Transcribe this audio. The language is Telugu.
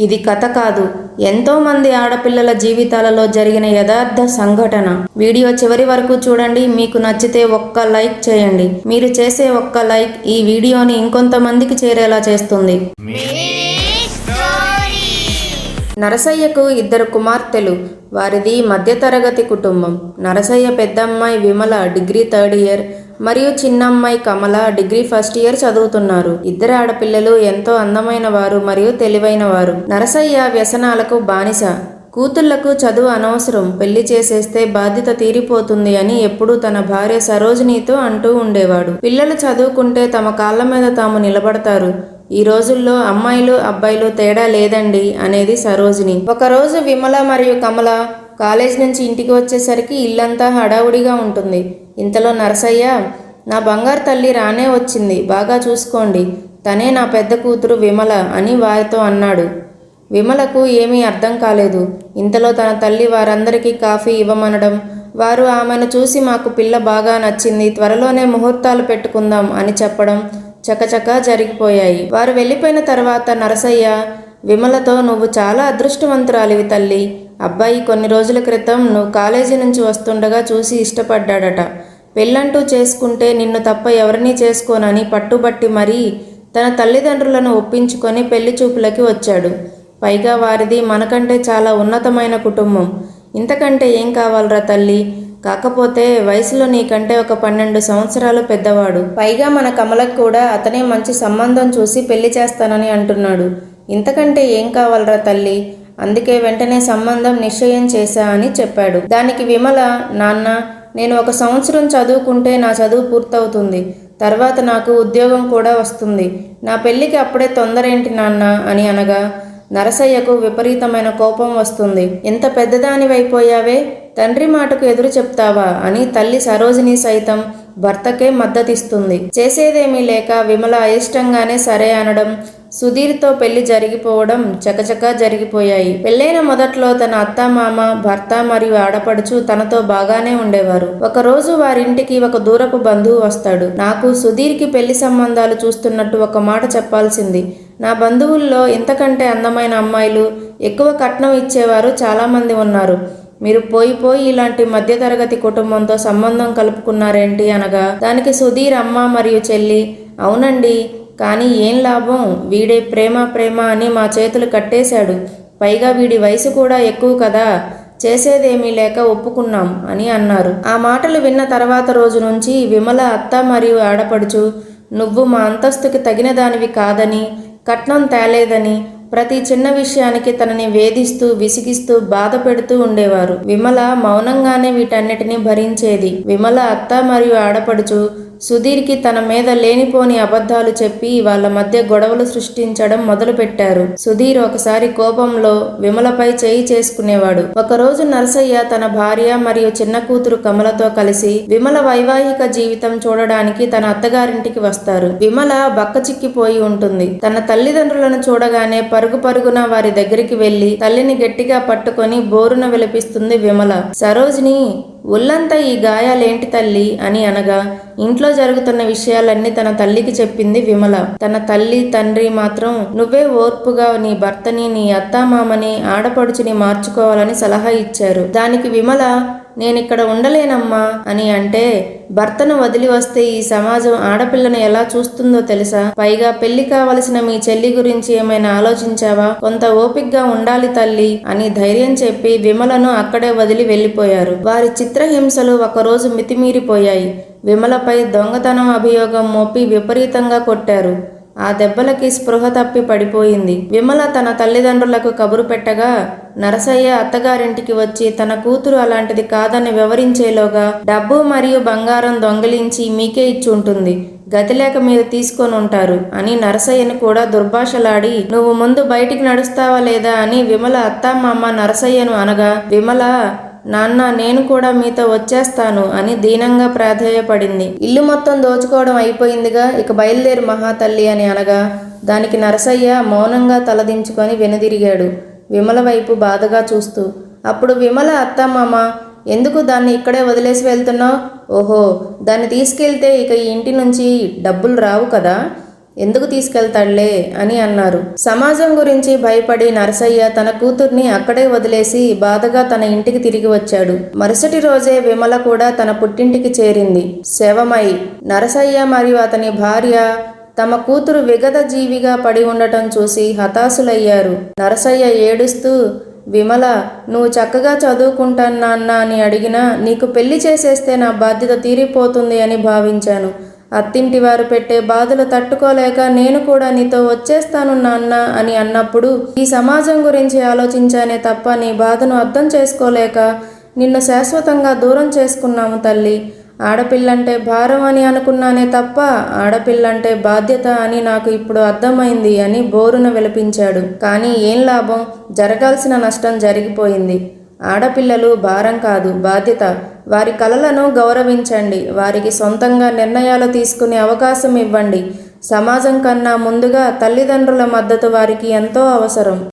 ఇది కథ కాదు. ఎంతో మంది ఆడపిల్లల జీవితాలలో జరిగిన యథార్థ సంఘటన. వీడియో చివరి వరకు చూడండి. మీకు నచ్చితే ఒక్క లైక్ చేయండి. మీరు చేసే ఒక్క లైక్ ఈ వీడియోని ఇంకొంతమందికి చేరేలా చేస్తుంది. నరసయ్యకు ఇద్దరు కుమార్తెలు. వారిది మధ్యతరగతి కుటుంబం. నరసయ్య పెద్దమ్మాయి విమల డిగ్రీ థర్డ్ ఇయర్. మరియు చిన్నమ్మాయి కమల డిగ్రీ ఫస్ట్ ఇయర్ చదువుతున్నారు. ఇద్దరు ఆడపిల్లలు ఎంతో అందమైన వారు మరియు తెలివైన వారు నరసయ్య వ్యసనాలకు బానిస. కూతుళ్ళకు చదువు అనవసరం. పెళ్ళి చేసేస్తే బాధ్యత తీరిపోతుంది అని ఎప్పుడూ తన భార్య సరోజినితో అంటూ ఉండేవాడు. పిల్లలు చదువుకుంటే తమ కాళ్ళ మీద తాము నిలబడతారు. ఈ రోజుల్లో అమ్మాయిలు అబ్బాయిలు తేడా లేదండి అనేది సరోజిని. ఒకరోజు విమల మరియు కమల కాలేజ్ నుంచి ఇంటికి వచ్చేసరికి ఇల్లంతా హడావుడిగా ఉంటుంది. ఇంతలో నరసయ్య నా బంగారు తల్లి రానే వచ్చింది బాగా చూసుకోండి. తనే నా పెద్ద కూతురు విమల అని వారితో అన్నాడు. విమలకు ఏమీ అర్థం కాలేదు. ఇంతలో తన తల్లి వారందరికీ కాఫీ ఇవ్వమనడం వారు ఆమెను చూసి మాకు పిల్ల బాగా నచ్చింది త్వరలోనే ముహూర్తాలు పెట్టుకుందాం అని చెప్పడం చకచకా జరిగిపోయాయి. వారు వెళ్ళిపోయిన తర్వాత నరసయ్య విమలతో నువ్వు చాలా అదృష్టవంతురాలివి తల్లి. అబ్బాయి కొన్ని రోజుల క్రితం నువ్వు కాలేజీ నుంచి వస్తుండగా చూసి ఇష్టపడ్డాడట. పెళ్ళంటూ చేసుకుంటే నిన్ను తప్ప ఎవరినీ చేసుకోనని పట్టుబట్టి మరీ తన తల్లిదండ్రులను ఒప్పించుకొని పెళ్ళి చూపులకి వచ్చాడు. పైగా వారిది మనకంటే చాలా ఉన్నతమైన కుటుంబం. ఇంతకంటే ఏం కావాలరా తల్లి? కాకపోతే వయసులో నీకంటే ఒక పన్నెండు సంవత్సరాలు పెద్దవాడు. పైగా మన కమలకు కూడా అతనే మంచి సంబంధం చూసి పెళ్ళి చేస్తానని అంటున్నాడు. ఇంతకంటే ఏం కావాలరా తల్లి? అందుకే వెంటనే సంబంధం నిశ్చయం చేశా అని చెప్పాడు. దానికి విమల నాన్న నేను ఒక సంవత్సరం చదువుకుంటే నా చదువు పూర్తవుతుంది. తర్వాత నాకు ఉద్యోగం కూడా వస్తుంది. నా పెళ్ళికి అప్పుడే తొందరేంటి నాన్న? అని అనగా నరసయ్యకు విపరీతమైన కోపం వస్తుంది. ఎంత పెద్దదానివైపోయావే? తండ్రి మాటకు ఎదురు చెప్తావా అని తల్లి సరోజిని సైతం భర్తకే మద్దతిస్తుంది. చేసేదేమీ లేక విమల అయిష్టంగానే సరే అనడం సుధీర్తో పెళ్ళి జరిగిపోవడం చకచకా జరిగిపోయాయి. పెళ్ళైన మొదట్లో తన అత్తామామ భర్త మరియు ఆడపడుచు తనతో బాగానే ఉండేవారు. ఒకరోజు వారింటికి ఒక దూరపు బంధువు వస్తాడు. నాకు సుధీర్కి పెళ్ళి సంబంధాలు చూస్తున్నట్టు ఒక మాట చెప్పాల్సింది. నా బంధువుల్లో ఇంతకంటే అందమైన అమ్మాయిలు ఎక్కువ కట్నం ఇచ్చేవారు చాలామంది ఉన్నారు. మీరు పోయి పోయి ఇలాంటి మధ్యతరగతి కుటుంబంతో సంబంధం కలుపుకున్నారేంటి అనగా దానికి సుధీర్ అమ్మ మరియు చెల్లి అవునండి కానీ ఏం లాభం? వీడే ప్రేమ ప్రేమ అని మా చేతులు కట్టేశాడు. పైగా వీడి వయసు కూడా ఎక్కువ కదా. చేసేదేమీ లేక ఒప్పుకున్నాం అని అన్నారు. ఆ మాటలు విన్న తర్వాత రోజు నుంచి విమల అత్త మరియు ఆడపడుచు నువ్వు మా అంతస్తుకి తగిన దానివి కాదని కట్నం తేలేదని ప్రతి చిన్న విషయానికి తనని వేధిస్తూ విసిగిస్తూ బాధ పెడుతూ ఉండేవారు. విమల మౌనంగానే వీటన్నిటిని భరించేది. విమల అత్త మరియు ఆడపడుచు సుధీర్కి తన మీద లేనిపోని అబద్ధాలు చెప్పి వాళ్ళ మధ్య గొడవలు సృష్టించడం మొదలుపెట్టారు. సుధీర్ ఒకసారి కోపంలో విమలపై చేయి చేసుకునేవాడు. ఒకరోజు నరసయ్య తన భార్య మరియు చిన్న కూతురు కమలతో కలిసి విమల వైవాహిక జీవితం చూడడానికి తన అత్తగారింటికి వస్తారు. విమల బక్క చిక్కిపోయి ఉంటుంది. తన తల్లిదండ్రులను చూడగానే పరుగు పరుగున వారి దగ్గరికి వెళ్ళి తల్లిని గట్టిగా పట్టుకొని బోరున విలపిస్తుంది విమల. సరోజిని ఒళ్ళంతా ఈ గాయాలేంటి తల్లి అని అనగా ఇంట్లో జరుగుతున్న విషయాలన్నీ తన తల్లికి చెప్పింది విమల. తన తల్లి తండ్రి మాత్రం నువ్వే ఓర్పుగా నీ భర్తని నీ అత్తామామని ఆడపడుచుని మార్చుకోవాలని సలహా ఇచ్చారు. దానికి విమల నేనిక్కడ ఉండలేనమ్మా అని అంటే భర్తను వదిలి వస్తే ఈ సమాజం ఆడపిల్లను ఎలా చూస్తుందో తెలుసా? పైగా పెళ్ళి కావలసిన మీ చెల్లి గురించి ఏమైనా ఆలోచించావా? కొంత ఓపిగ్గా ఉండాలి తల్లి అని ధైర్యం చెప్పి విమలను అక్కడే వదిలి వెళ్ళిపోయారు వారి చిత్రహింసలు ఒకరోజు మితిమీరిపోయాయి. విమలపై దొంగతనం అభియోగం మోపి విపరీతంగా కొట్టారు. ఆ దెబ్బలకి స్పృహ తప్పి పడిపోయింది. విమల తన తల్లిదండ్రులకు కబురు పెట్టగా నరసయ్య అత్తగారింటికి వచ్చి తన కూతురు అలాంటిది కాదని వివరించేలోగా డబ్బు మరియు బంగారం దొంగిలించి మీకే ఇచ్చి ఉంటుంది గతిలేక మీరు తీసుకొని ఉంటారు అని నరసయ్యను కూడా దుర్భాషలాడి నువ్వు ముందు బయటికి నడుస్తావా లేదా? అని విమల అత్తామామ నరసయ్యను అనగా విమల నాన్న నేను కూడా మీతో వచ్చేస్తాను అని దీనంగా ప్రాధేయపడింది. ఇల్లు మొత్తం దోచుకోవడం అయిపోయిందిగా ఇక బయలుదేరు మహాతల్లి అని అనగా దానికి నరసయ్య మౌనంగా తలదించుకొని వెనుదిరిగాడు. విమల వైపు బాధగా చూస్తూ అప్పుడు విమల అత్తమామ ఎందుకు దాన్ని ఇక్కడే వదిలేసి వెళ్తున్నావు? ఓహో దాన్ని తీసుకెళ్తే ఇక ఈ ఇంటి నుంచి డబ్బులు రావు కదా? ఎందుకు తీసుకెళ్తాడులే అని అన్నారు. సమాజం గురించి భయపడి నరసయ్య తన కూతుర్ని అక్కడే వదిలేసి బాధగా తన ఇంటికి తిరిగి వచ్చాడు. మరుసటి రోజే విమల కూడా తన పుట్టింటికి చేరింది. శవమై. నరసయ్య మరియు అతని భార్య తమ కూతురు విగత జీవిగా పడి ఉండటం చూసి హతాశులయ్యారు. నరసయ్య ఏడుస్తూ విమల నువ్వు చక్కగా చదువుకుంటాను నాన్న అని అడిగినా నీకు పెళ్ళి చేసేస్తే నా బాధ్యత తీరిపోతుంది అని భావించాను. అత్తింటి వారు పెట్టే బాధలు తట్టుకోలేక నేను కూడా నీతో వచ్చేస్తాను నాన్న అని అన్నప్పుడు ఈ సమాజం గురించి ఆలోచించానే తప్ప నీ బాధను అర్థం చేసుకోలేక నిన్ను శాశ్వతంగా దూరం చేసుకున్నాము తల్లి. ఆడపిల్లంటే భారం అని అనుకున్నానే తప్ప ఆడపిల్లంటే బాధ్యత అని నాకు ఇప్పుడు అర్థమైంది అని బోరున విలపించాడు. కానీ ఏం లాభం? జరగాల్సిన నష్టం జరిగిపోయింది. ఆడపిల్లలు భారం కాదు బాధ్యత. వారి కలలను గౌరవించండి. వారికి సొంతంగా నిర్ణయాలు తీసుకునే అవకాశం ఇవ్వండి. సమాజం కన్నా ముందుగా తల్లిదండ్రుల మద్దతు వారికి ఎంతో అవసరం.